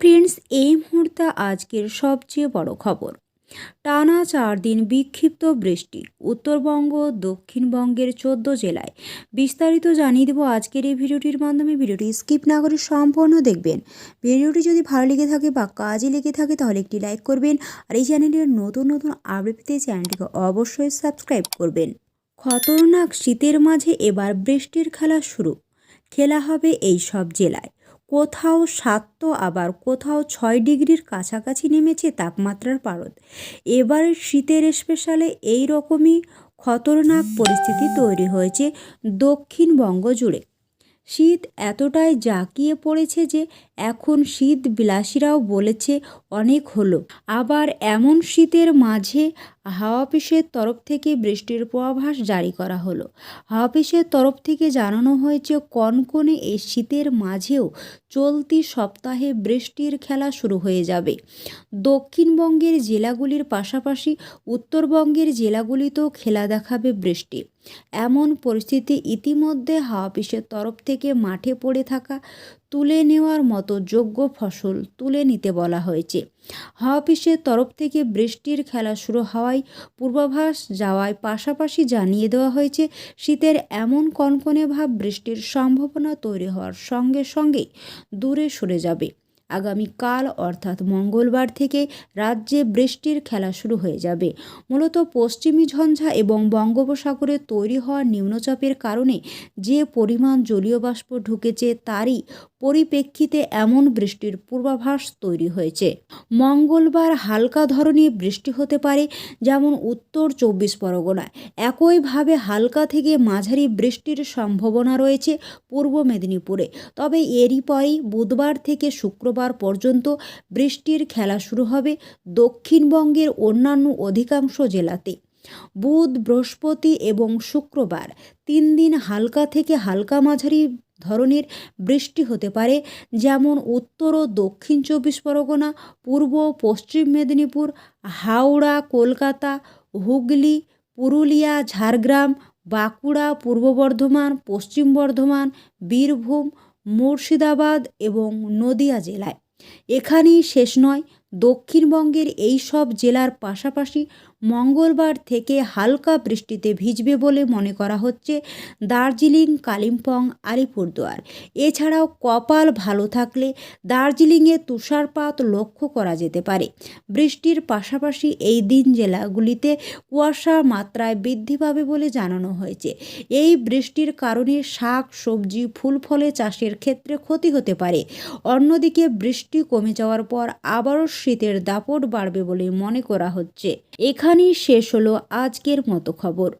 Friends এই মুহূর্তে আজকের সবচেয়ে বড় খবর। টানা চার দিন বিক্ষিপ্ত বৃষ্টি। উত্তরবঙ্গ, দক্ষিণবঙ্গের চোদ্দ জেলায়। বিস্তারিত জানিয়ে দেবো আজকের এই ভিডিওটির মাধ্যমে। ভিডিওটি স্কিপ না করে সম্পূর্ণ দেখবেন। ভিডিওটি যদি ভালো লেগে থাকে বা কাজে লেগে থাকে, তাহলে একটি লাইক করবেন। আর এই চ্যানেলের নতুন নতুন আপডেট পেতে চ্যানেলটিকে অবশ্যই সাবস্ক্রাইব করবেন। খতরনাক শীতের মাঝে এবার বৃষ্টির খেলা শুরু। খেলা হবে এই সব জেলায়। কোথাও সাত তো আবার কোথাও ছয় ডিগ্রির কাছাকাছি নেমেছে তাপমাত্রার পারদ। এবার শীতের স্পেশালে এই রকমই খতরনাক পরিস্থিতি তৈরি হয়েছে দক্ষিণবঙ্গ জুড়ে। শীত এতটাই জাঁকিয়ে পড়েছে যে এখন শীত বিলাসীরাও বলেছে অনেক হলো। আবার এমন শীতের মাঝে হাওয়া অফিসের তরফ থেকে বৃষ্টির পূর্বাভাস জারি করা হলো। হাওয়া অফিসের তরফ থেকে জানানো হয়েছে, কনকনে এই শীতের মাঝেও চলতি সপ্তাহে বৃষ্টির খেলা শুরু হয়ে যাবে। দক্ষিণবঙ্গের জেলাগুলির পাশাপাশি উত্তরবঙ্গের জেলাগুলিতেও খেলা দেখাবে বৃষ্টি। এমন পরিস্থিতি ইতিমধ্যে হাওয়া অফিসের তরফ থেকে মাঠে পড়ে থাকা তুলে নেওয়ার মতো যোগ্য ফসল তুলে নিতে বলা হয়েছে। হাওয়া অফিসের তরফ থেকে বৃষ্টির খেলা শুরু হওয়ায় পূর্বাভাস যাওয়ায় পাশাপাশি জানিয়ে দেওয়া হয়েছে, শীতের এমন কনকনে ভাব বৃষ্টির সম্ভাবনা তৈরি হওয়ার সঙ্গে সঙ্গে দূরে সরে যাবে। আগামীকাল অর্থাৎ মঙ্গলবার থেকে রাজ্যে বৃষ্টির খেলা শুরু হয়ে যাবে। মূলত পশ্চিমী ঝঞ্ঝা এবং বঙ্গোপসাগরে তৈরি হওয়া নিম্নচাপের কারণে যে পরিমাণ জলীয় বাষ্প ঢুকেছে তারই পরিপ্রেক্ষিতে এমন বৃষ্টির পূর্বাভাস তৈরি হয়েছে। মঙ্গলবার হালকা ধরনের বৃষ্টি হতে পারে, যেমন উত্তর চব্বিশ পরগনায়। একইভাবে হালকা থেকে মাঝারি বৃষ্টির সম্ভাবনা রয়েছে পূর্ব মেদিনীপুরে। তবে এরই পরেই বুধবার থেকে শুক্রবার পর্যন্ত বৃষ্টির খেলা শুরু হবে দক্ষিণবঙ্গের অন্যান্য অধিকাংশ জেলাতে বুধ, বৃহস্পতি এবং শুক্রবার। তিন দিন হালকা থেকে হালকা মাঝারি ধরনের বৃষ্টি হতে পারে, যেমন উত্তর ও দক্ষিণ চব্বিশ পরগনা, পূর্ব পশ্চিম মেদিনীপুর, হাওড়া, কলকাতা, হুগলি, পুরুলিয়া, ঝাড়গ্রাম, বাঁকুড়া, পূর্ব বর্ধমান, পশ্চিম বর্ধমান, বীরভূম, মুর্শিদাবাদ এবং নদিয়া জেলায়। এখানেই শেষ নয় দক্ষিণবঙ্গের এই সব জেলার পাশাপাশি মঙ্গলবার থেকে হালকা বৃষ্টিতে ভিজবে বলে মনে করা হচ্ছে দার্জিলিং, কালিম্পং, আলিপুরদুয়ার। এছাড়াও কপাল ভালো থাকলে দার্জিলিংয়ে তুষারপাত লক্ষ্য করা যেতে পারে। বৃষ্টির পাশাপাশি এই দিন জেলাগুলিতে কুয়াশা মাত্রায় বৃদ্ধি পাবে বলে জানানো হয়েছে। এই বৃষ্টির কারণে শাক, সবজি ফুল ফলে চাষের ক্ষেত্রে ক্ষতি হতে পারে। অন্যদিকে বৃষ্টি কমে যাওয়ার পর আবারও শীতের দাপট বাড়বে বলে মনে করা হচ্ছে। এখানেই শেষ হলো আজকের মতো খবর।